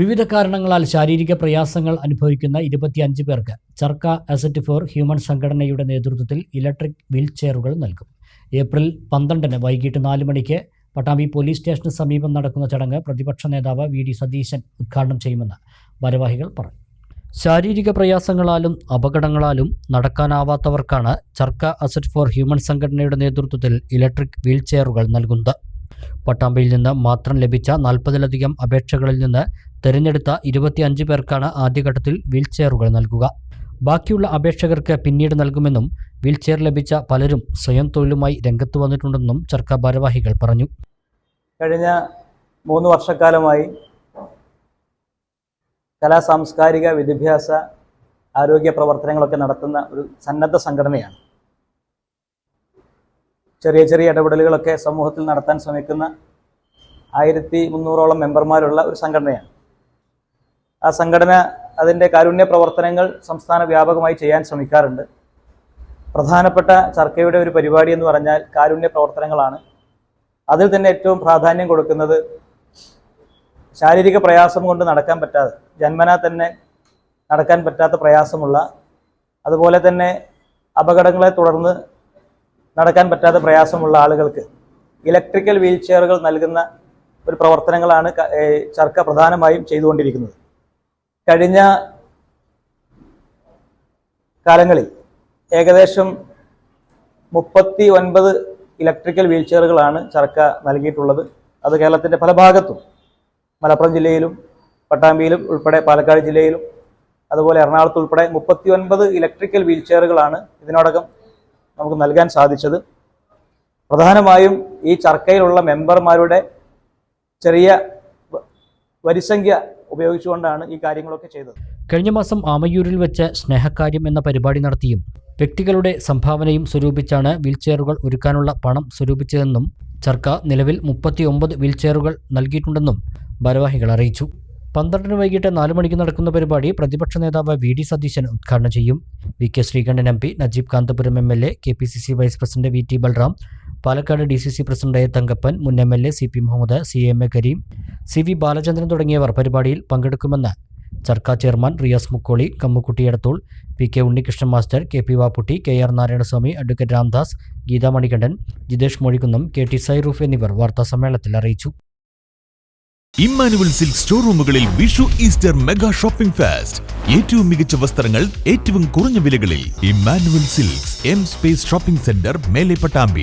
വിവിധ കാരണങ്ങളാൽ ശാരീരിക പ്രയാസങ്ങൾ അനുഭവിക്കുന്ന ഇരുപത്തിയഞ്ച് പേർക്ക് ചർക്ക അസറ്റ് ഫോർ ഹ്യൂമൻ സംഘടനയുടെ നേതൃത്വത്തിൽ ഇലക്ട്രിക് വീൽ ചെയറുകൾ നൽകും. ഏപ്രിൽ പന്ത്രണ്ടിന് വൈകിട്ട് നാല് മണിക്ക് പട്ടാമ്പി പോലീസ് സ്റ്റേഷന് സമീപം നടക്കുന്ന ചടങ്ങ് പ്രതിപക്ഷ നേതാവ് വി ഡി സതീശൻ ഉദ്ഘാടനം ചെയ്യുമെന്ന് ഭാരവാഹികൾ പറഞ്ഞു. ശാരീരിക പ്രയാസങ്ങളാലും അപകടങ്ങളാലും നടക്കാനാവാത്തവർക്കാണ് ചർക്ക അസറ്റ് ഫോർ ഹ്യൂമൻ സംഘടനയുടെ നേതൃത്വത്തിൽ ഇലക്ട്രിക് വീൽ ചെയറുകൾ നൽകുന്നത്. പട്ടാമ്പിയിൽ നിന്ന് മാത്രം ലഭിച്ച നാൽപ്പതിലധികം അപേക്ഷകളിൽ നിന്ന് തിരഞ്ഞെടുത്ത ഇരുപത്തിയഞ്ച് പേർക്കാണ് ആദ്യഘട്ടത്തിൽ വീൽ ചെയറുകൾ നൽകുക. ബാക്കിയുള്ള അപേക്ഷകർക്ക് പിന്നീട് നൽകുമെന്നും വീൽ ചെയർ ലഭിച്ച പലരും സ്വയം തൊഴിലുമായി രംഗത്ത് വന്നിട്ടുണ്ടെന്നും ചർക്ക ഭാരവാഹികൾ പറഞ്ഞു. കഴിഞ്ഞ മൂന്ന് വർഷക്കാലമായി കലാ സാംസ്കാരിക വിദ്യാഭ്യാസ ആരോഗ്യ പ്രവർത്തനങ്ങളൊക്കെ നടത്തുന്ന ഒരു സന്നദ്ധ സംഘടനയാണ്. ചെറിയ ചെറിയ ഇടപെടലുകളൊക്കെ സമൂഹത്തിൽ നടത്താൻ ശ്രമിക്കുന്ന ആയിരത്തി മുന്നൂറോളം മെമ്പർമാരുള്ള ഒരു സംഘടനയാണ്. ആ സംഘടന അതിന്റെ കാരുണ്യ പ്രവർത്തനങ്ങൾ സംസ്ഥാന വ്യാപകമായി ചെയ്യാൻ ശ്രമിക്കാറുണ്ട്. പ്രധാനപ്പെട്ട ചർക്കയുടെ ഒരു പരിപാടി എന്ന് പറഞ്ഞാൽ കാരുണ്യ പ്രവർത്തനങ്ങളാണ്. അതിൽ തന്നെ ഏറ്റവും പ്രാധാന്യം കൊടുക്കുന്നത് ശാരീരിക പ്രയാസം കൊണ്ട് നടക്കാൻ പറ്റാതെ ജന്മനാ തന്നെ നടക്കാൻ പറ്റാത്ത പ്രയാസമുള്ള അതുപോലെ തന്നെ അപകടങ്ങളെ തുടർന്ന് നടക്കാൻ പറ്റാത്ത പ്രയാസമുള്ള ആളുകൾക്ക് ഇലക്ട്രിക്കൽ വീൽ ചെയറുകൾ നൽകുന്ന ഒരു പ്രവർത്തനങ്ങളാണ് ചർക്ക പ്രധാനമായും ചെയ്തുകൊണ്ടിരിക്കുന്നത്. കഴിഞ്ഞ കാലങ്ങളിൽ ഏകദേശം മുപ്പത്തി ഒൻപത് ഇലക്ട്രിക്കൽ വീൽ ചെയറുകളാണ് ചർക്ക നൽകിയിട്ടുള്ളത്. അത് കേരളത്തിന്റെ പല ഭാഗത്തും മലപ്പുറം ജില്ലയിലും പട്ടാമ്പിയിലും ഉൾപ്പെടെ പാലക്കാട് ജില്ലയിലും അതുപോലെ എറണാകുളത്ത് ഉൾപ്പെടെ മുപ്പത്തി ഒൻപത് ഇലക്ട്രിക്കൽ വീൽ ചെയറുകളാണ് ഇതിനോടകം നമുക്ക് നൽകാൻ സാധിച്ചത്. പ്രധാനമായും ഈ ചർക്കയിലുള്ള മെമ്പർമാരുടെ ചെറിയ വരിസംഖ്യ ഉപയോഗിച്ചുകൊണ്ടാണ് ഈ കാര്യങ്ങളൊക്കെ ചെയ്തത്. കഴിഞ്ഞ മാസം ആമയൂരിൽ വെച്ച് സ്നേഹകാര്യം എന്ന പരിപാടി നടത്തിയും വ്യക്തികളുടെ സംഭാവനയും സ്വരൂപിച്ചാണ് വീൽചെയറുകൾ ഒരുക്കാനുള്ള പണം സ്വരൂപിച്ചതെന്നും ചർക്ക നിലവിൽ മുപ്പത്തിയൊമ്പത് വീൽചെയറുകൾ നൽകിയിട്ടുണ്ടെന്നും ഭാരവാഹികൾ അറിയിച്ചു. പന്ത്രണ്ടിന് വൈകിട്ട് നാല് മണിക്ക് നടക്കുന്ന പരിപാടി പ്രതിപക്ഷ നേതാവ് വി ഡി സതീശൻ ഉദ്ഘാടനം ചെയ്യും. V K Sreekandan M P Najeeb Kanthapuram M L A K P C C vice president V T Balram Palakkad D C C president A Thankappan മുൻ M L A C P Muhammad C M A Kareem C V Balachandran തുടങ്ങിയവർ പരിപാടിയിൽ പങ്കെടുക്കുമെന്ന് Charkha chairman Riyas Mukkoli Kammukutty Edathol P K Unnikrishnan master K P Vapputty K R Narayanaswamy advocate Ramdas Geetha Manikandan Jithesh Mozhikkunnam K T Sairoof എന്നിവർ വാർത്താസമ്മേളനത്തിൽ അറിയിച്ചു. Emmanuel silk സ്റ്റോറൂമുകളിൽ Vishu Easter mega shopping fast. ഏറ്റവും മികച്ച വസ്ത്രങ്ങൾ ഏറ്റവും കുറഞ്ഞ വിലകളിൽ Emmanuel silks M space shopping centre Mele Pattambi.